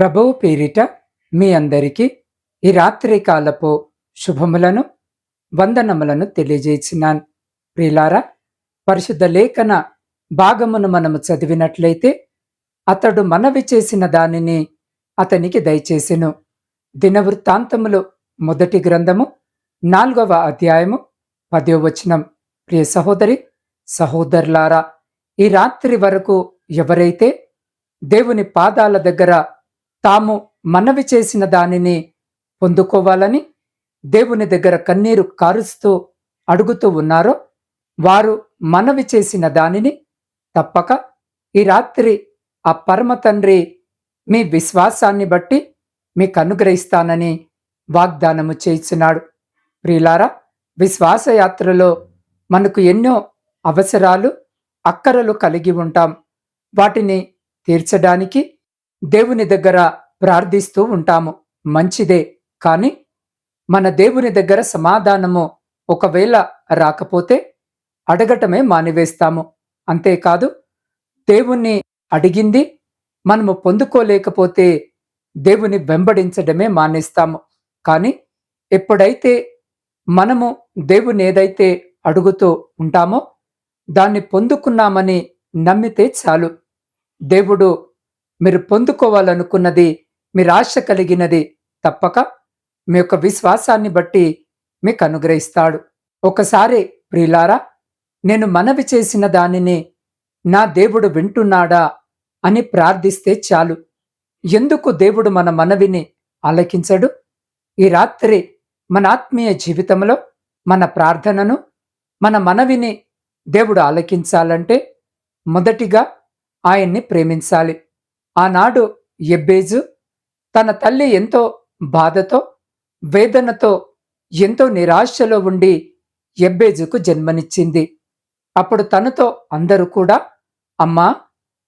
ప్రభువు పేరిట మీ అందరికీ ఈ రాత్రి కాలపు శుభములను వందనములను తెలియజేసినాను. ప్రిలారా పరిశుద్ధ లేఖన భాగమును మనము చదివినట్లయితే అతడు మనవి చేసిన దానిని అతనికి దయచేసెను. దినవృత్తాంతములు మొదటి గ్రంథము నాలుగవ అధ్యాయము పదో వచనం. ప్రియ సహోదరి సహోదరులారా ఈ రాత్రి వరకు ఎవరైతే దేవుని పాదాల దగ్గర తాము మనవి చేసిన దానిని పొందుకోవాలని దేవుని దగ్గర కన్నీరు కారుస్తూ అడుగుతూ ఉన్నారో వారు మనవి చేసిన దానిని తప్పక ఈ రాత్రి ఆ పరమ తండ్రి మీ విశ్వాసాన్ని బట్టి మీకు అనుగ్రహిస్తానని వాగ్దానము చేస్తున్నాడు ప్రియులారా విశ్వాసయాత్రలో మనకు ఎన్నో అవసరాలు అక్కరలు కలిగి ఉంటాం. వాటిని తీర్చడానికి దేవుని దగ్గర ప్రార్థిస్తూ ఉంటాము. మంచిదే. కానీ మన దేవుని దగ్గర సమాధానము ఒకవేళ రాకపోతే అడగటమే మానివేస్తాము. అంతేకాదు దేవుణ్ణి అడిగింది మనము పొందుకోలేకపోతే దేవుని వెంబడించడమే మానేస్తాము. కానీ ఎప్పుడైతే మనము దేవుని ఏదైతే అడుగుతూ ఉంటామో దాన్ని పొందుకున్నామని నమ్మితే చాలు. దేవుడు మీరు పొందుకోవాలనుకున్నది మీరు ఆశ కలిగినది తప్పక మీ యొక్క విశ్వాసాన్ని బట్టి మీకు అనుగ్రహిస్తాడు. ఒకసారి ప్రియులారా నేను మనవి చేసిన దానిని నా దేవుడు వింటున్నాడా అని ప్రార్థిస్తే చాలు. ఎందుకు దేవుడు మన మనవిని ఆలకించడు? ఈ రాత్రి మన ఆత్మీయ జీవితంలో మన ప్రార్థనను మన మనవిని దేవుడు ఆలకించాలంటే మొదటిగా ఆయన్ని ప్రేమించాలి. ఆనాడు ఎబ్బేజు తన తల్లి ఎంతో బాధతో వేదనతో ఎంతో నిరాశలో ఉండి ఎబ్బేజుకు జన్మనిచ్చింది. అప్పుడు తనతో అందరూ కూడా అమ్మా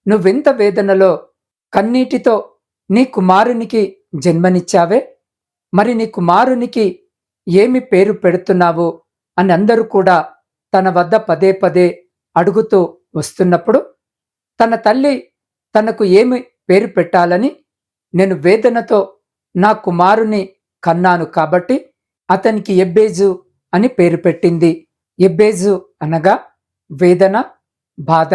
నువ్వెంత వేదనలో కన్నీటితో నీ కుమారునికి జన్మనిచ్చావే? మరి నీ కుమారునికి ఏమి పేరు పెడుతున్నావు? అని అందరూ కూడా తన వద్ద పదే పదే అడుగుతూ వస్తున్నప్పుడు తన తల్లి తనకు ఏమి పేరు పెట్టాలని నేను వేదనతో నా కుమారుని కన్నాను కాబట్టి అతనికి ఎబ్బేజు అని పేరు పెట్టింది. ఎబ్బేజు అనగా వేదన బాధ.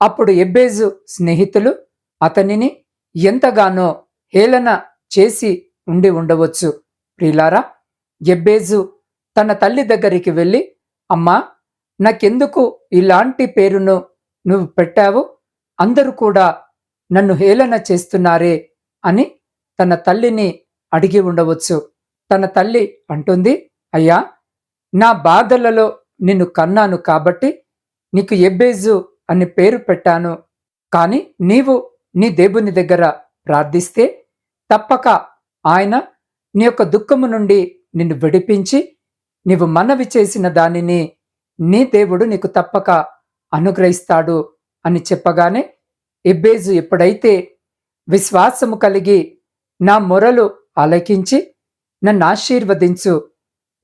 అప్పుడు ఎబ్బేజు స్నేహితులు అతనిని ఎంతగానో హేళన చేసి ఉండి ఉండవచ్చు. ప్రిలారా ఎబ్బేజు తన తల్లి దగ్గరికి వెళ్ళి అమ్మా నాకెందుకు ఇలాంటి పేరును నువ్వు పెట్టావు? అందరూ కూడా నన్ను హేళన చేస్తున్నారే అని తన తల్లిని అడిగి ఉండవచ్చు. తన తల్లి అంటుంది అయ్యా నా బాధలలో నిన్ను కన్నాను కాబట్టి నీకు ఎబ్బేజు అని పేరు పెట్టాను. కాని నీవు నీ దేవుని దగ్గర ప్రార్థిస్తే తప్పక ఆయన నీ యొక్క దుఃఖము నుండి నిన్ను విడిపించి నీవు మనవి చేసిన దానిని నీ దేవుడు నీకు తప్పక అనుగ్రహిస్తాడు అని చెప్పగానే ఇబ్బేజు ఎప్పుడైతే విశ్వాసము కలిగి నా మొరలు ఆలకించి నన్ను ఆశీర్వదించు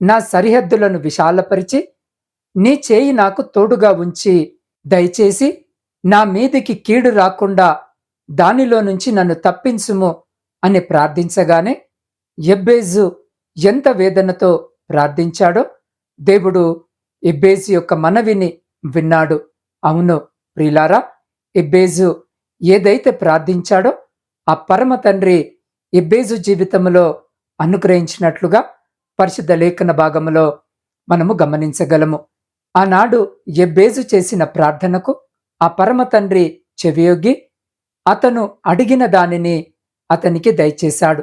నా సరిహద్దులను విశాలపరిచి నీ చేయి నాకు తోడుగా ఉంచి దయచేసి నా మీదికి కీడు రాకుండా దానిలో నుంచి నన్ను తప్పించుము అని ప్రార్థించగానే ఎబ్బేజు ఎంత వేదనతో ప్రార్థించాడో దేవుడు ఎబ్బేజు యొక్క మనవిని విన్నాడు. అవును ప్రిలారా ఎబ్బేజు ఏదైతే ప్రార్థించాడో ఆ పరమ తండ్రి ఎబ్బేజు జీవితంలో అనుగ్రహించినట్లుగా పరిశుద్ధ లేఖన భాగములో మనము గమనించగలము. ఆనాడు ఎబ్బేజు చేసిన ప్రార్థనకు ఆ పరమ తండ్రి చెవియొగ్గి అతను అడిగిన దానిని అతనికి దయచేశాడు.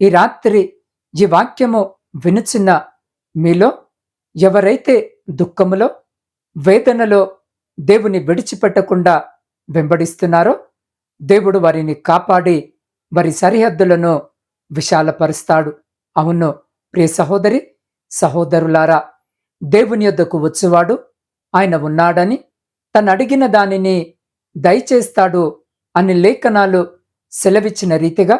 ఈ రాత్రి ఈ వాక్యము వినుచున్న మీలో ఎవరైతే దుఃఖములో వేదనలో దేవుని విడిచిపెట్టకుండా వెంబడిస్తున్నారో దేవుడు వారిని కాపాడి వారి సరిహద్దులను విశాలపరుస్తాడు. అవును ప్రియ సహోదరి సహోదరులారా దేవుని యొద్దకు వచ్చేవాడు ఆయన ఉన్నాడని తను అడిగిన దానిని దయచేస్తాడు అని లేఖనాలు సెలవిచ్చిన రీతిగా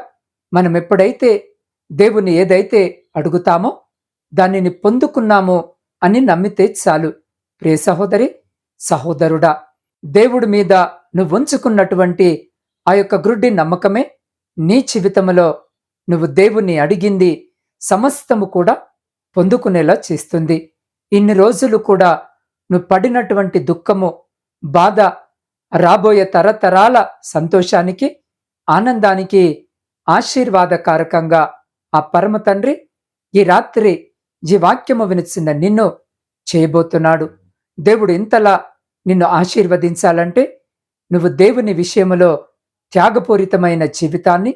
మనం ఎప్పుడైతే దేవుని ఏదైతే అడుగుతామో దానిని పొందుకున్నామో అని నమ్మితే చాలు. ప్రియ సహోదరి సహోదరుడా దేవుడి మీద నువ్వు ఉంచుకున్నటువంటి ఆ యొక్క గ్రుడ్డి నమ్మకమే నీ జీవితంలో నువ్వు దేవుణ్ణి అడిగింది సమస్తము కూడా పొందుకునేలా చేస్తుంది. ఇన్ని రోజులు కూడా నువ్వు పడినటువంటి దుఃఖము బాధ రాబోయే తరతరాల సంతోషానికి ఆనందానికి ఆశీర్వాదకారకంగా ఆ పరమ తండ్రి ఈ రాత్రి ఈ వాక్యము వినిచిన నిన్ను చేయబోతున్నాడు. దేవుడు ఇంతలా నిన్ను ఆశీర్వదించాలంటే నువ్వు దేవుని విషయములో త్యాగపూరితమైన జీవితాన్ని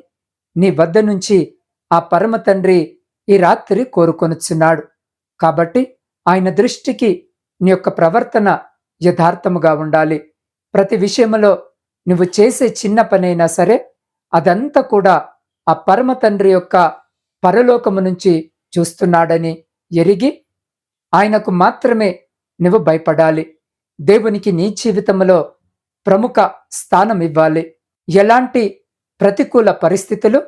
నీ వద్ద నుంచి ఆ పరమ తండ్రి ఈ రాత్రి కోరుకొనుచున్నాడు. కాబట్టి ఆయన దృష్టికి నీ యొక్క ప్రవర్తన యథార్థముగా ఉండాలి. ప్రతి విషయంలో నువ్వు చేసే చిన్న పనైనా సరే అదంతా కూడా ఆ పరమ తండ్రి యొక్క పరలోకము నుంచి చూస్తున్నాడని ఎరిగి ఆయనకు మాత్రమే నువ్వు భయపడాలి. దేవునికి నీ జీవితంలో ప్రముఖ స్థానం ఇవ్వాలి ఎలాంటి ప్రతికూల పరిస్థితులు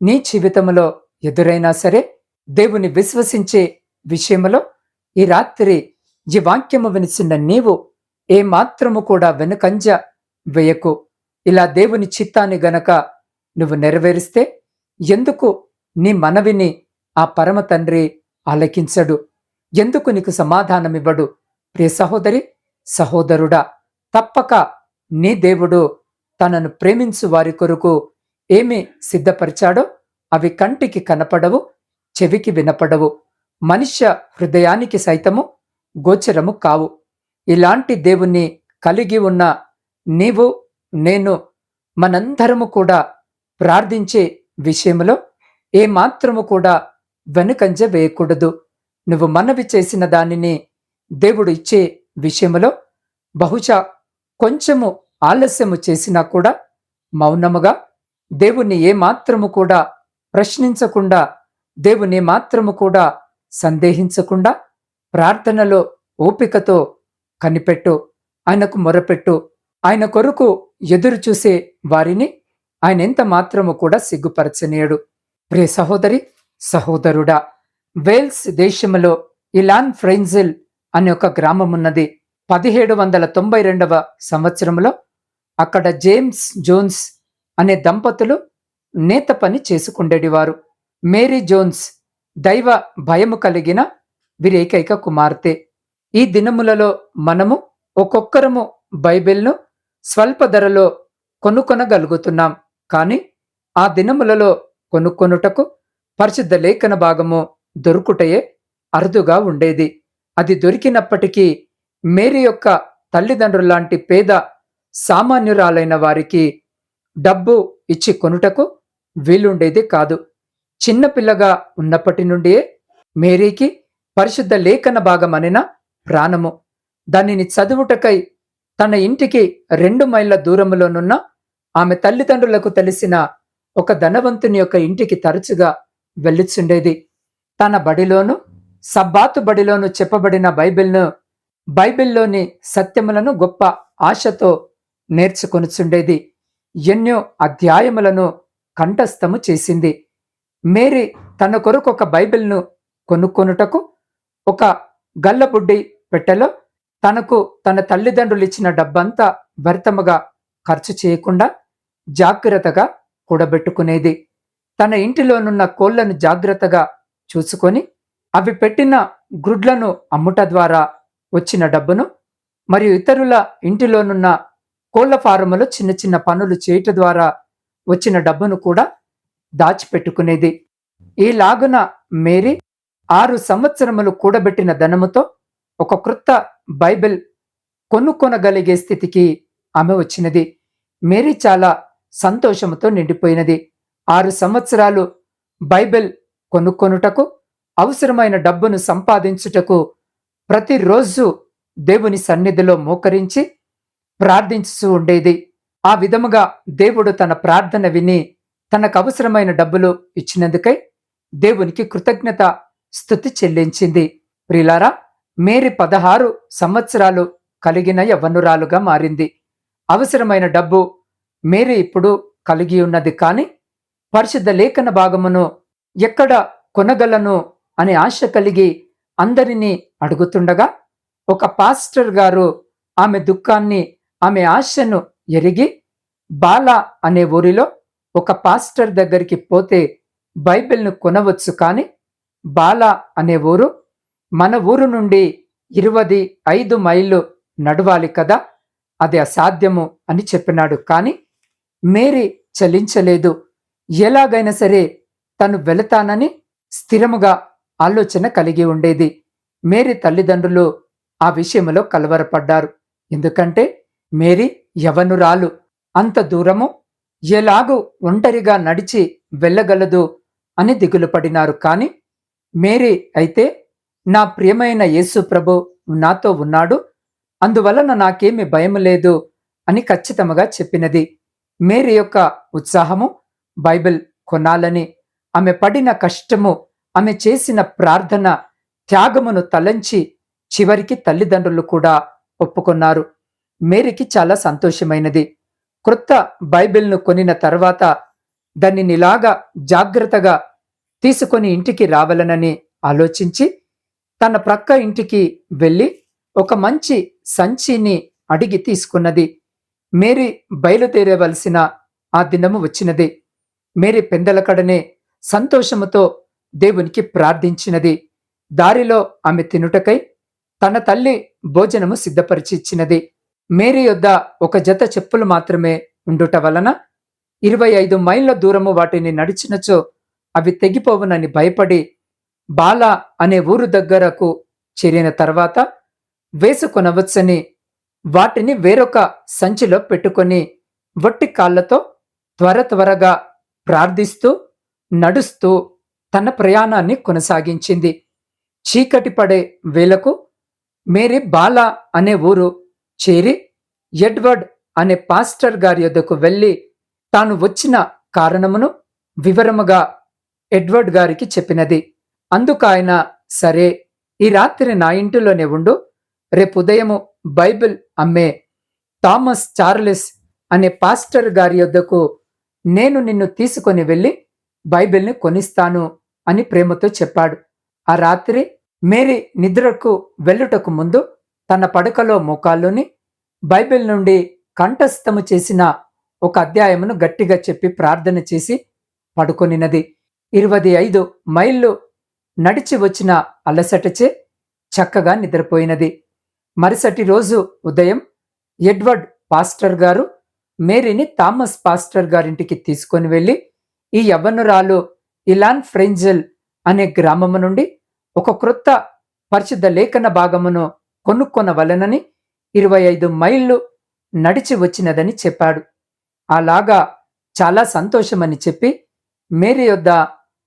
నీ జీవితంలో ఎదురైనా సరే దేవుని విశ్వసించే విషయంలో ఈ రాత్రి ఈ వాక్యము వినిచిన నీవు ఏ మాత్రము కూడా వెనుకంజ వేయకు. ఇలా దేవుని చిత్తాన్ని గనక నువ్వు నెరవేరిస్తే ఎందుకు నీ మనవిని ఆ పరమ తండ్రి ఆలకించడు? ఎందుకు నీకు సమాధానమివ్వడు? ప్రియ సహోదరి సహోదరుడా తప్పక నీ దేవుడు తనను ప్రేమించు వారి కొరకు ఏమి సిద్ధపరిచాడో అవి కంటికి కనపడవు చెవికి వినపడవు. మనుష్య హృదయానికి సైతము గోచరము కావు. ఇలాంటి దేవుణ్ణి కలిగి ఉన్న నీవు నేను మనందరము కూడా ప్రార్థించే విషయంలో ఏమాత్రము కూడా వెనుకంజ వేయకూడదు. నువ్వు మనవి చేసిన దానిని దేవుడు ఇచ్చే విషయంలో బహుశా కొంచెము ఆలస్యము చేసినా కూడా మౌనముగా దేవుణ్ణి ఏమాత్రము కూడా ప్రశ్నించకుండా దేవుని మాత్రము కూడా సందేహించకుండా ప్రార్థనలో ఓపికతో కనిపెట్టు ఆయనకు మొరపెట్టు. ఆయన కొరకు ఎదురు చూసే వారిని ఆయన ఎంత మాత్రము కూడా సిగ్గుపరచనీయడు. ప్రే సహోదరి సహోదరుడా వేల్స్ దేశములో ఇలాన్ ఫ్రెంజిల్ అనే ఒక గ్రామం ఉన్నది పదిహేడు వందల తొంభై రెండవ సంవత్సరంలో అక్కడ జేమ్స్ జోన్స్ అనే దంపతులు నేత పని చేసుకుండేటివారు మేరీ జోన్స్ దైవ భయము కలిగిన వీరేకైక కుమార్తె. ఈ దినములలో మనము ఒక్కొక్కరము బైబిల్ను స్వల్ప ధరలో కొనుక్కొనగలుగుతున్నాం కానీ ఆ దినములలో కొనుక్కొనుటకు పరిశుద్ధ లేఖన భాగము దొరుకుటయే అరుదుగా ఉండేది. అది దొరికినప్పటికీ మేరీ యొక్క తల్లిదండ్రులాంటి పేద సామాన్యురాలైన వారికి డబ్బు ఇచ్చి కొనుటకు వీలుండేది కాదు. చిన్నపిల్లగా ఉన్నప్పటి నుండియే మేరీకి పరిశుద్ధ లేఖన భాగమనిన ప్రాణము. దానిని చదువుటకై తన ఇంటికి రెండు మైళ్ళ దూరములోనున్న ఆమె తల్లిదండ్రులకు తెలిసిన ఒక ధనవంతుని యొక్క ఇంటికి తరచుగా వెళ్ళుచుండేది. తన బడిలోను సబ్బాతు బడిలోను చెప్పబడిన బైబిల్ను బైబిల్లోని సత్యములను గొప్ప ఆశతో నేర్చుకొనుచుండేది. ఎన్నో అధ్యాయములను కంఠస్థము చేసింది. మేరీ తన కొరకు ఒక బైబిల్ను కొనుక్కొనుటకు ఒక గల్లబుడ్డి పెట్టెలో తనకు తన తల్లిదండ్రులు ఇచ్చిన డబ్బంతా వ్యర్థముగా ఖర్చు చేయకుండా జాగ్రత్తగా కూడబెట్టుకునేది. తన ఇంటిలోనున్న కోళ్ళను జాగ్రత్తగా చూసుకొని అవి పెట్టిన గ్రుడ్లను అమ్ముట ద్వారా వచ్చిన డబ్బును మరియు ఇతరుల ఇంటిలోనున్న కోళ్ళ ఫారంలో చిన్న చిన్న పనులు చేయట ద్వారా వచ్చిన డబ్బును కూడా దాచిపెట్టుకునేది. ఈ లాగున మేరీ ఆరు సంవత్సరములు కూడబెట్టిన ధనముతో ఒక క్రొత్త బైబిల్ కొనుక్కొనగలిగే స్థితికి ఆమె వచ్చినది. మేరీ చాలా సంతోషముతో నిండిపోయినది. ఆరు సంవత్సరాలు బైబిల్ కొనుక్కొనుటకు అవసరమైన డబ్బును సంపాదించుటకు ప్రతిరోజు దేవుని సన్నిధిలో మోకరించి ప్రార్థించుతూ ఉండేది. ఆ విధముగా దేవుడు తన ప్రార్థన విని తనకు అవసరమైన డబ్బులు ఇచ్చినందుకై దేవునికి కృతజ్ఞత స్థుతి చెల్లించింది. ప్రిలారా మేరీ పదహారు సంవత్సరాలు కలిగిన యవ్వనురాలుగా మారింది. అవసరమైన డబ్బు మేరీ ఇప్పుడు కలిగి ఉన్నది కానీ పరిశుద్ధ లేఖన భాగమును ఎక్కడ కొనగలను అనే ఆశ కలిగి అందరినీ అడుగుతుండగా ఒక పాస్టర్ గారు ఆమె దుఃఖాన్ని ఆమె ఆశను ఎరిగి బాల అనే ఊరిలో ఒక పాస్టర్ దగ్గరికి పోతే బైబిల్ను కొనవచ్చు కానీ బాల అనే ఊరు మన ఊరు నుండి ఇరవది ఐదు మైళ్ళు నడవాలి కదా అది అసాధ్యము అని చెప్పినాడు. కానీ మేరీ చలించలేదు. ఎలాగైనా సరే తను వెళతానని స్థిరముగా ఆలోచన కలిగి ఉండేది. మేరీ తల్లిదండ్రులు ఆ విషయంలో కలవరపడ్డారు. ఎందుకంటే మేరీ యవనురాలు అంత దూరము? ఎలాగూ ఒంటరిగా నడిచి వెళ్ళగలదు? అని దిగులు పడినారు కాని మేరీ అయితే నా ప్రియమైన యేసు ప్రభు నాతో ఉన్నాడు. అందువలన నాకేమి భయం లేదు అని ఖచ్చితంగా చెప్పినది. మేరీ యొక్క ఉత్సాహము బైబిల్ కొనాలని ఆమె పడిన కష్టము ఆమె చేసిన ప్రార్థన త్యాగమును తలంచి చివరికి తల్లిదండ్రులు కూడా ఒప్పుకున్నారు. మేరీకి చాలా సంతోషమైనది. క్రొత్త బైబిల్ను కొనిన తర్వాత దానినిలాగా జాగ్రత్తగా తీసుకొని ఇంటికి రావాలనని ఆలోచించి తన ప్రక్క ఇంటికి వెళ్ళి ఒక మంచి సంచిని అడిగి తీసుకున్నది. మేరీ బయలుదేరవలసిన ఆ దినము వచ్చినది. మేరీ పెందలకడనే సంతోషముతో దేవునికి ప్రార్థించినది. దారిలో ఆమె తినుటకై తన తల్లి భోజనము సిద్ధపరిచి ఇచ్చినది మేరీ యొద్ద ఒక జత చెప్పులు మాత్రమే ఉండుట వలన ఇరవై ఐదు మైళ్ళ దూరము వాటిని నడిచినచో అవి తెగిపోవునని భయపడి బాల అనే ఊరు దగ్గరకు చేరిన తర్వాత వేసుకొనవచ్చని వాటిని వేరొక సంచిలో పెట్టుకొని వట్టి కాళ్ళతో త్వర త్వరగా ప్రార్థిస్తూ నడుస్తూ తన ప్రయాణాన్ని కొనసాగించింది. చీకటి పడే వేలకు మేరీ బాల అనే ఊరు చేరి ఎడ్వర్డ్ అనే పాస్టర్ గారి యొద్దకు వెళ్ళి తాను వచ్చిన కారణమును వివరముగా ఎడ్వర్డ్ గారికి చెప్పినది. అందుకు ఆయన సరే ఈ రాత్రి నా ఇంటిలోనే ఉండు రేపు ఉదయము బైబిల్ అమ్మే థామస్ చార్లెస్ అనే పాస్టర్ గారి యొద్దకు నేను నిన్ను తీసుకొని వెళ్ళి బైబిల్ని కొనిస్తాను అని ప్రేమతో చెప్పాడు. ఆ రాత్రి మేరీ నిద్రకు వెళ్ళుటకు ముందు తన పడకలో మోకాల్లోని బైబిల్ నుండి కంఠస్థము చేసిన ఒక అధ్యాయమును గట్టిగా చెప్పి ప్రార్థన చేసి పడుకొనినది. ఇరవై ఐదు మైళ్ళు నడిచి వచ్చిన అలసటచే చక్కగా నిద్రపోయినది. మరుసటి రోజు ఉదయం ఎడ్వర్డ్ పాస్టర్ గారు మేరీని థామస్ పాస్టర్ గారింటికి తీసుకొని వెళ్ళి ఈ యవ్వనురాలు ఇలాన్ ఫ్రెంజల్ అనే గ్రామము నుండి ఒక క్రొత్త పరిశుద్ధ లేఖన భాగమును కొనుక్కొనవలెనని ఇరవై ఐదు మైళ్ళు నడిచి వచ్చినదని చెప్పాడు. అలాగా చాలా సంతోషమని చెప్పి మేరీ యొద్ద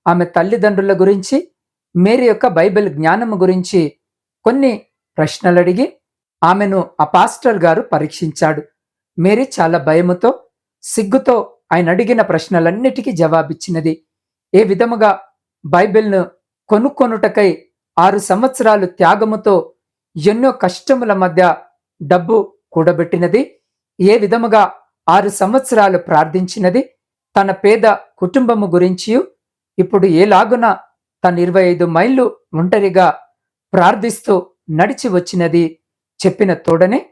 ఆమె తల్లిదండ్రుల గురించి మేరీ యొక్క బైబిల్ జ్ఞానము గురించి కొన్ని ప్రశ్నలు అడిగి ఆమెను ఆ పాస్టర్ గారు పరీక్షించాడు. మేరీ చాలా భయముతో సిగ్గుతో ఆయన అడిగిన ప్రశ్నలన్నిటికీ జవాబిచ్చినది. ఏ విధముగా బైబిల్ను కొనుక్కొనుటకై ఆరు సంవత్సరాలు త్యాగముతో ఎన్నో కష్టముల మధ్య డబ్బు కూడబెట్టినది. ఏ విధముగా ఆరు సంవత్సరాలు ప్రార్థించినది. తన పేద కుటుంబము గురించి ఇప్పుడు ఏలాగున తన ఇరవై ఐదు మైళ్ళు ఒంటరిగా ప్రార్థిస్తూ నడిచి వచ్చినది చెప్పిన తోడనే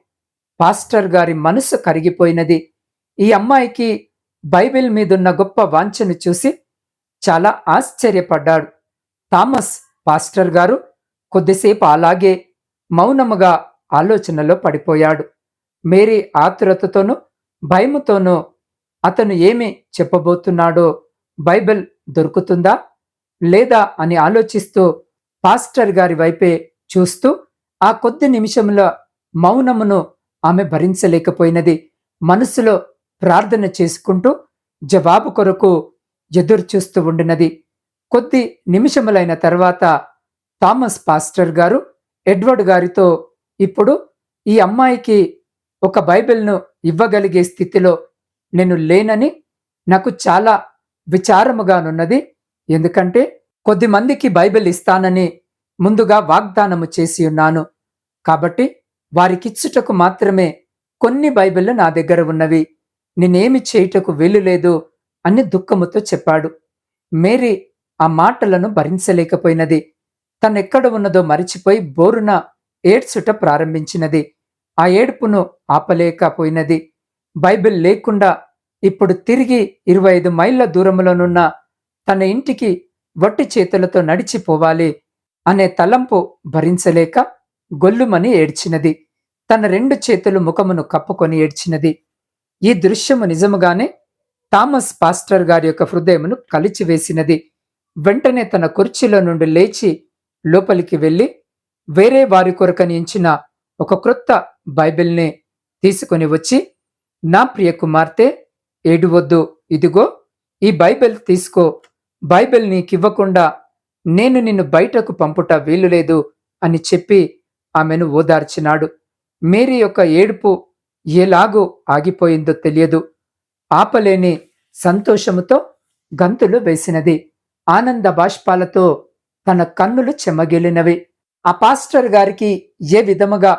పాస్టర్ గారి మనసు కరిగిపోయినది. ఈ అమ్మాయికి బైబిల్ మీదున్న గొప్ప వాంఛను చూసి చాలా ఆశ్చర్యపడ్డాడు. థామస్ పాస్టర్ గారు కొద్దిసేపు అలాగే మౌనముగా ఆలోచనలో పడిపోయాడు. మేరీ ఆతురతతోనూ భయముతోనూ అతను ఏమి చెప్పబోతున్నాడో బైబిల్ దొరుకుతుందా? లేదా అని ఆలోచిస్తూ పాస్టర్ గారి వైపే చూస్తూ ఆ కొద్ది నిమిషంలో మౌనమును ఆమె భరించలేకపోయినది. మనసులో ప్రార్థన చేసుకుంటూ జవాబు కొరకు ఎదురుచూస్తూ ఉండినది. కొద్ది నిమిషములైన తర్వాత థామస్ పాస్టర్ గారు ఎడ్వర్డ్ గారితో ఇప్పుడు ఈ అమ్మాయికి ఒక బైబిల్ను ఇవ్వగలిగే స్థితిలో నేను లేనని నాకు చాలా విచారముగానున్నది. ఎందుకంటే కొద్ది మందికి బైబిల్ ఇస్తానని ముందుగా వాగ్దానము చేసి ఉన్నాను. కాబట్టి వారికిచ్చుటకు మాత్రమే కొన్ని బైబిళ్ళు నా దగ్గర ఉన్నవి. నేనేమి చేయుటకు వీలు లేదు అని దుఃఖముతో చెప్పాడు. మేరీ ఆ మాటలను భరించలేకపోయినది. తనెక్కడ ఉన్నదో మరిచిపోయి బోరున ఏడ్చుట ప్రారంభించినది. ఆ ఏడుపును ఆపలేకపోయినది. బైబిల్ లేకుండా ఇప్పుడు తిరిగి ఇరవై ఐదు మైళ్ళ దూరంలోనున్న తన ఇంటికి వట్టి చేతులతో నడిచిపోవాలి అనే తలంపు భరించలేక గొల్లుమని ఏడ్చినది. తన రెండు చేతులు ముఖమును కప్పుకొని ఏడ్చినది. ఈ దృశ్యము నిజముగానే థామస్ పాస్టర్ గారి యొక్క హృదయమును కలిచివేసినది. వెంటనే తన కుర్చీలో నుండి లేచి లోపలికి వెళ్ళి వేరే వారి కొరకని ఎంచిన ఒక క్రొత్త బైబిల్ని తీసుకొని వచ్చి నా ప్రియ కుమార్తె ఏడువద్దు ఇదిగో ఈ బైబిల్ తీసుకో. బైబిల్ నీకివ్వకుండా నేను నిన్ను బయటకు పంపుట వీలు లేదు అని చెప్పి ఆమెను ఓదార్చినాడు. మేరీ యొక్క ఏడుపు ఎలాగూ ఆగిపోయిందో తెలియదు. ఆపలేని సంతోషముతో గంతులు వేసినది. ఆనంద బాష్పాలతో తన కన్నులు చెమ్మగిలినవి ఆ పాస్టర్ గారికి ఏ విధముగా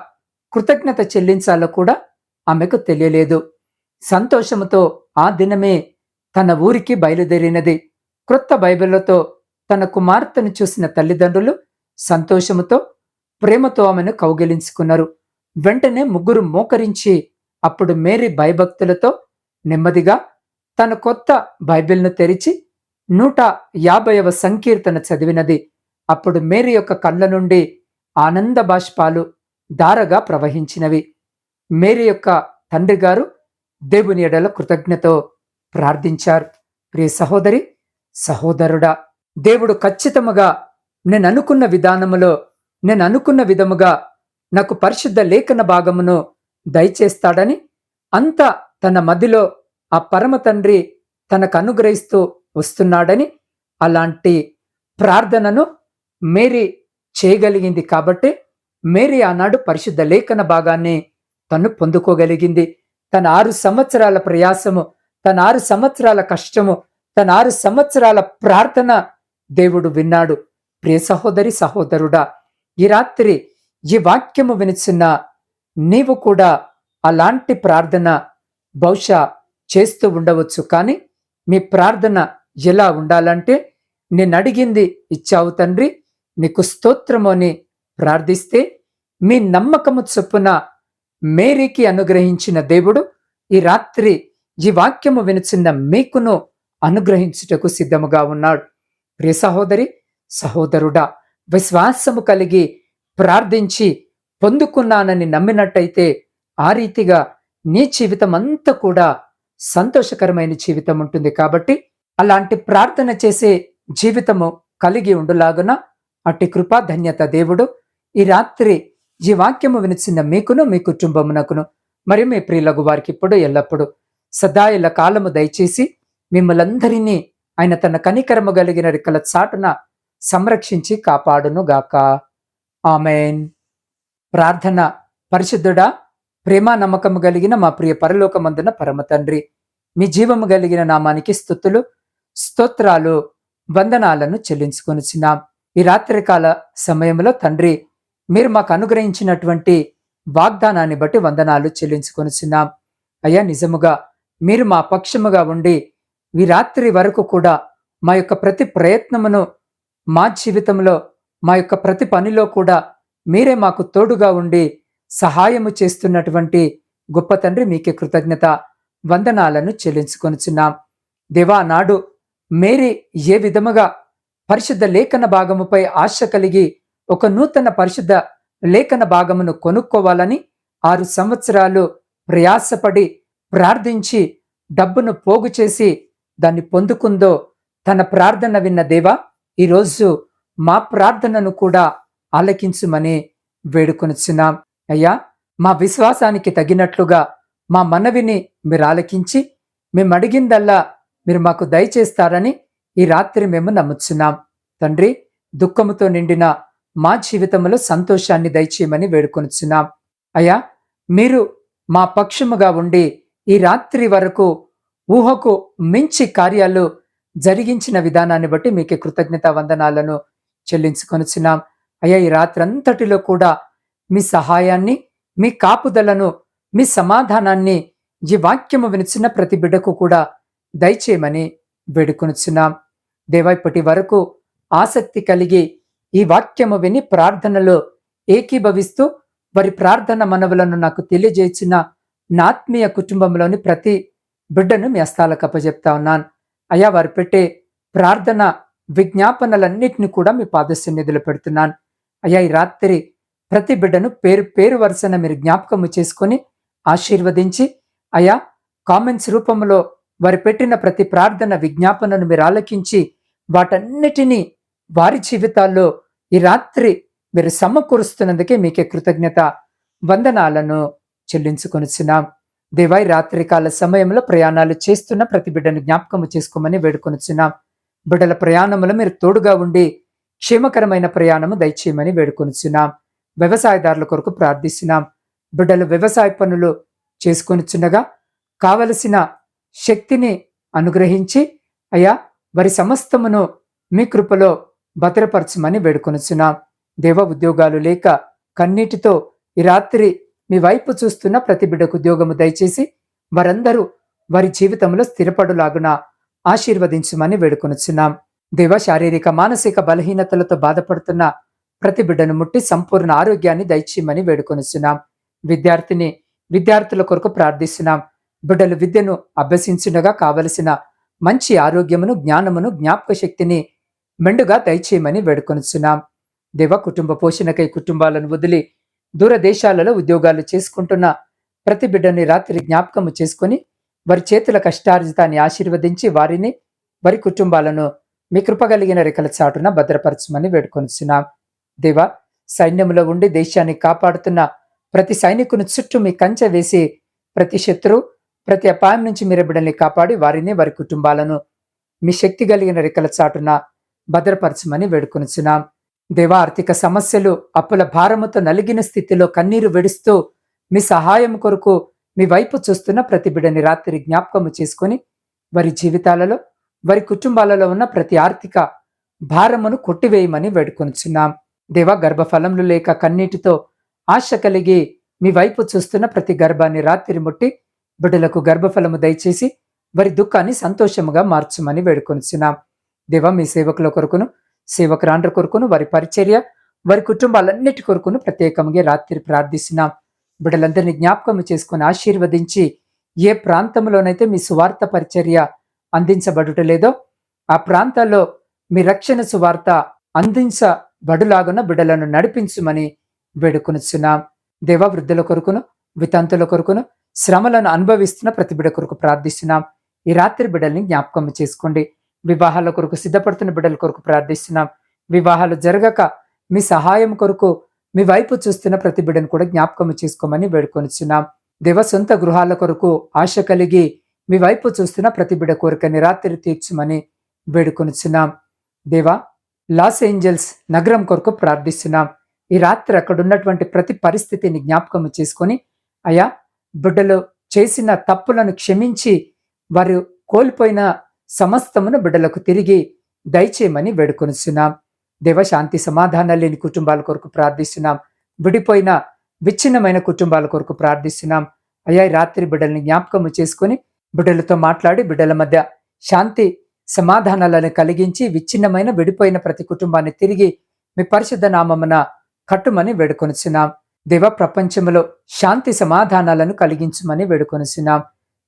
కృతజ్ఞత చెల్లించాలో కూడా ఆమెకు తెలియలేదు. సంతోషముతో ఆ దినమే తన ఊరికి బయలుదేరినది. క్రొత్త బైబిళ్ళతో తన కుమార్తెను చూసిన తల్లిదండ్రులు సంతోషముతో ప్రేమతో ఆమెను కౌగిలించుకున్నారు. వెంటనే ముగ్గురు మోకరించి అప్పుడు మేరీ భయభక్తులతో నెమ్మదిగా తన కొత్త బైబిల్ను తెరిచి నూట యాభైవ సంకీర్తన చదివినది. అప్పుడు మేరీ యొక్క కళ్ళ నుండి ఆనంద బాష్పాలు దారగా ప్రవహించినవి. మేరీ యొక్క తండ్రి గారు దేవుని ఎడల కృతజ్ఞతో ప్రార్థించారు. ప్రియ సహోదరి సహోదరుడా దేవుడు ఖచ్చితముగా నేను అనుకున్న విధానములో నేను అనుకున్న విధముగా నాకు పరిశుద్ధ లేఖన భాగమును దయచేస్తాడని అంత తన మదిలో ఆ పరమ తండ్రి తనకు అనుగ్రహిస్తూ వస్తున్నాడని అలాంటి ప్రార్థనను మేరీ చేయగలిగింది కాబట్టి మేరీ ఆనాడు పరిశుద్ధ లేఖన భాగాన్ని తను పొందుకోగలిగింది. తన ఆరు సంవత్సరాల ప్రయాసము తన ఆరు సంవత్సరాల కష్టము తన ఆరు సంవత్సరాల ప్రార్థన దేవుడు విన్నాడు. ప్రియ సహోదరి సహోదరుడా ఈ రాత్రి ఈ వాక్యము వినిచిన నీవు కూడా అలాంటి ప్రార్థన బహుశా చేస్తూ ఉండవచ్చు. కానీ మీ ప్రార్థన ఎలా ఉండాలంటే నేను అడిగింది ఇచ్చావు తండ్రి నీకు స్తోత్రము అని ప్రార్థిస్తే మీ నమ్మకము చొప్పున మేరీకి అనుగ్రహించిన దేవుడు ఈ రాత్రి ఈ వాక్యము వినుచున్న మీకును అనుగ్రహించుటకు సిద్ధముగా ఉన్నాడు. ప్రియ సహోదరి సహోదరుడా విశ్వాసము కలిగి ప్రార్థించి పొందుకున్నానని నమ్మినట్టయితే ఆ రీతిగా నీ జీవితం అంతా కూడా సంతోషకరమైన జీవితం ఉంటుంది కాబట్టి అలాంటి ప్రార్థన చేసే జీవితము కలిగి ఉండులాగున అట్టి కృపా ధన్యత దేవుడు. ఈ రాత్రి ఈ వాక్యము వినిచిన మీకును మీ కుటుంబమునకును మరి మీ ప్రియులకు వారికి ఇప్పుడు ఎల్లప్పుడు సదాయిల కాలము దయచేసి మిమ్మలందరినీ ఆయన తన కనికరము కలిగిన రిక్కల చాటున సంరక్షించి కాపాడును గాక. ఆమెన్. ప్రార్థన పరిశుద్ధుడా ప్రేమ నమ్మకము కలిగిన మా ప్రియ పరలోకమందున పరమ తండ్రి మీ జీవము కలిగిన నామానికి స్థుతులు స్తోత్రాలు వందనాలను చెల్లించుకొనిచున్నాం. ఈ రాత్రికాల సమయంలో తండ్రి మీరు మాకు అనుగ్రహించినటువంటి వాగ్దానాన్ని బట్టి వందనాలు చెల్లించుకొనిచున్నాం అయ్యా నిజముగా మీరు మా పక్షముగా ఉండి ఈ రాత్రి వరకు కూడా మా యొక్క ప్రతి ప్రయత్నమును మా జీవితంలో మా యొక్క ప్రతి పనిలో కూడా మీరే మాకు తోడుగా ఉండి సహాయము చేస్తున్నటువంటి గొప్ప తండ్రి మీకే కృతజ్ఞత వందనాలను చెల్లించుకొనిచున్నాం దేవా నాడు మేరీ ఏ విధముగా పరిశుద్ధ లేఖన భాగముపై ఆశ కలిగి ఒక నూతన పరిశుద్ధ లేఖన భాగమును కొనుక్కోవాలని ఆరు సంవత్సరాలు ప్రయాసపడి ప్రార్థించి డబ్బును పోగు చేసి దాన్ని పొందుకుందో తన ప్రార్థన విన్న దేవా ఈరోజు మా ప్రార్థనను కూడా ఆలకించుమని వేడుకొనిచున్నాం. అయ్యా మా విశ్వాసానికి తగినట్లుగా మా మనవిని మీరు ఆలకించి మేము అడిగిందల్లా మీరు మాకు దయచేస్తారని ఈ రాత్రి మేము నమ్ముచున్నాం. తండ్రి దుఃఖముతో నిండిన మా జీవితంలో సంతోషాన్ని దయచేయమని వేడుకొనుచున్నాం. అయ్యా మీరు మా పక్షముగా ఉండి ఈ రాత్రి వరకు ఊహకు మించి కార్యాలు జరిగించిన విధానాన్ని బట్టి మీకు కృతజ్ఞత వందనాలను చెల్లించుకొనుచున్నాం. అయ్యా ఈ రాత్రంతటిలో కూడా మీ సహాయాన్ని మీ కాపుదలను మీ సమాధానాన్ని ఈ వాక్యము వినిచిన ప్రతి బిడ్డకు కూడా దయచేయమని వేడుకొనుచున్నాం. దేవా ఇప్పటి వరకు ఆసక్తి కలిగి ఈ వాక్యము విని ప్రార్థనలో ఏకీభవిస్తూ వారి ప్రార్థన మనవులను నాకు తెలియజేసిన నాత్మీయ కుటుంబంలోని ప్రతి బిడ్డను మీ అస్తాలకు అప్పజెప్తా ఉన్నాను. అయ్యా వారు పెట్టే ప్రార్థన విజ్ఞాపనలన్నిటిని కూడా మీ పాద పెడుతున్నాను. అయ్యా ఈ రాత్రి ప్రతి బిడ్డను పేరు పేరు వరుసన మీరు జ్ఞాపకము చేసుకొని ఆశీర్వదించి అయా కామెంట్స్ రూపంలో వారు పెట్టిన ప్రతి ప్రార్థన విజ్ఞాపనను మీరు ఆలకించి వాటన్నిటినీ వారి జీవితాల్లో ఈ రాత్రి మీరు సమకూరుస్తున్నందుకే మీకే కృతజ్ఞత వందనాలను చెల్లించుకొనిచున్నాం. దేవాయి రాత్రికాల సమయంలో ప్రయాణాలు చేస్తున్న ప్రతి బిడ్డను జ్ఞాపకము చేసుకోమని వేడుకొనిచున్నాం. బిడ్డల ప్రయాణములో మీరు తోడుగా ఉండి క్షేమకరమైన ప్రయాణము దయచేయమని వేడుకొనిచున్నాం. వ్యవసాయదారుల కొరకు ప్రార్థిస్తున్నాం. బిడ్డలు వ్యవసాయ పనులు చేసుకొనిచున్నగా కావలసిన శక్తిని అనుగ్రహించి అయ్యా వారి సమస్తమును మీ కృపలో భద్రపరచమని వేడుకొనిచున్నాం. దేవ ఉద్యోగాలు లేక కన్నీటితో ఈ రాత్రి మీ వైపు చూస్తున్న ప్రతి బిడ్డకు ఉద్యోగము దయచేసి వారందరూ వారి జీవితంలో స్థిరపడులాగున ఆశీర్వదించమని వేడుకొనుచున్నాం. దేవ శారీరక మానసిక బలహీనతలతో బాధపడుతున్న ప్రతి బిడ్డను ముట్టి సంపూర్ణ ఆరోగ్యాన్ని దయచేయమని వేడుకొనుచున్నాం. విద్యార్థిని విద్యార్థుల కొరకు ప్రార్థిస్తున్నాం. బిడ్డలు విద్యను అభ్యసించుండగా కావలసిన మంచి ఆరోగ్యమును జ్ఞానమును జ్ఞాపక శక్తిని మెండుగా దయచేయమని వేడుకొనుచున్నాం. దేవ కుటుంబ పోషణకై కుటుంబాలను వదిలి దూరదేశాలలో ఉద్యోగాలు చేసుకుంటున్న ప్రతి బిడ్డని రాత్రి జ్ఞాపకము చేసుకొని వారి చేతుల కష్టార్జితాన్ని ఆశీర్వదించి వారిని వారి కుటుంబాలను మీ కృపగలిగిన రెక్కల చాటున భద్రపరచమని వేడుకొనిచున్నాం. దేవ సైన్యంలో ఉండి దేశాన్ని కాపాడుతున్న ప్రతి సైనికుని చుట్టూ మీ కంచె వేసి ప్రతి శత్రు ప్రతి అపాయం నుంచి మీరు బిడ్డల్ని కాపాడి వారిని వారి కుటుంబాలను మీ శక్తి కలిగిన రెక్కల చాటున భద్రపరచమని వేడుకొనిచున్నాం. దేవా ఆర్థిక సమస్యలు అప్పుల భారముతో నలిగిన స్థితిలో కన్నీరు విడుస్తూ మీ సహాయం కొరకు మీ వైపు చూస్తున్న ప్రతి బిడ్డని రాత్రి జ్ఞాపకము చేసుకొని వారి జీవితాలలో వారి కుటుంబాలలో ఉన్న ప్రతి ఆర్థిక భారమును కొట్టివేయమని వేడుకొనిచున్నాం. దేవా గర్భఫలములు లేక కన్నీటితో ఆశ కలిగి మీ వైపు చూస్తున్న ప్రతి గర్భాన్ని రాత్రి ముట్టి బిడ్డలకు గర్భఫలము దయచేసి వారి దుఃఖాన్ని సంతోషముగా మార్చమని వేడుకొనిచున్నాం. దేవా మీ సేవకుల కొరకును సేవకురాండ్ర కొరకును వారి పరిచర్య వారి కుటుంబాలన్నిటి కొరకును ప్రత్యేకంగా రాత్రి ప్రార్థిస్తున్నాం. బిడ్డలందరినీ జ్ఞాపకం చేసుకుని ఆశీర్వదించి ఏ ప్రాంతంలోనైతే మీ సువార్త పరిచర్య అందించబడుట లేదో ఆ ప్రాంతాల్లో మీ రక్షణ సువార్త అందించబడులాగున బిడ్డలను నడిపించుమని వేడుకొనిచున్నాం. దేవ వృద్ధుల కొరకును వితంతుల కొరకును శ్రమలను అనుభవిస్తున్న ప్రతి బిడ కొరకు ప్రార్థిస్తున్నాం. ఈ రాత్రి బిడల్ని జ్ఞాపకం చేసుకోండి. వివాహాల కొరకు సిద్ధపడుతున్న బిడ్డల కొరకు ప్రార్థిస్తున్నాం. వివాహాలు జరగక మీ సహాయం కొరకు మీ వైపు చూస్తున్న ప్రతి బిడ్డను కూడా జ్ఞాపకం చేసుకోమని వేడుకొనిచున్నాం. దేవ సొంత గృహాల కొరకు ఆశ కలిగి మీ వైపు చూస్తున్న ప్రతి బిడ కోరిక నిరాత్రి తీర్చమని వేడుకొనిచున్నాం. దేవా లాస్ ఏంజల్స్ నగరం కొరకు ప్రార్థిస్తున్నాం. ఈ రాత్రి అక్కడ ఉన్నటువంటి ప్రతి పరిస్థితిని జ్ఞాపకం చేసుకొని అయా బిడ్డలు చేసిన తప్పులను క్షమించి వారు కోల్పోయిన సమస్తమును బిడ్డలకు తిరిగి దయచేయమని వేడుకొనిస్తున్నాం దేవ శాంతి సమాధానాలు లేని కుటుంబాల కొరకు ప్రార్థిస్తున్నాం. విడిపోయిన విచ్ఛిన్నమైన కుటుంబాల కొరకు ప్రార్థిస్తున్నాం. అయ్యా రాత్రి బిడ్డల్ని జ్ఞాపకము చేసుకుని బిడ్డలతో మాట్లాడి బిడ్డల మధ్య శాంతి సమాధానాలను కలిగించి విచ్ఛిన్నమైన విడిపోయిన ప్రతి కుటుంబాన్ని తిరిగి మీ పరిశుద్ధ నామమున కట్టుమని వేడుకొనిచున్నాం. దేవ ప్రపంచంలో శాంతి సమాధానాలను కలిగించమని వేడుకొనిసినాం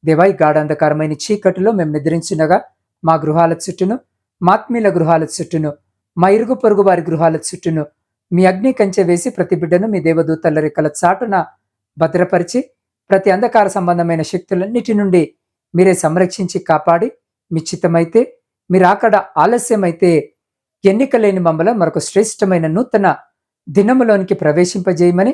దేవా ఈ గాఢంధకరమైన చీకటిలో మేము నిద్రించినగా మా గృహాల చుట్టూను మాత్మీల గృహాల చుట్టూను మా ఇరుగు పొరుగు వారి గృహాల చుట్టూను మీ అగ్ని కంచె వేసి ప్రతి బిడ్డను మీ దేవదూతల రెక్కల చాటున భద్రపరిచి ప్రతి అంధకార సంబంధమైన శక్తులన్నిటి నుండి మీరే సంరక్షించి కాపాడి మీ చిత్తమైతే మీరు అక్కడ ఆలస్యమైతే ఎన్నిక లేని మమ్మల మరొక శ్రేష్టమైన నూతన దినములోనికి ప్రవేశింపజేయమని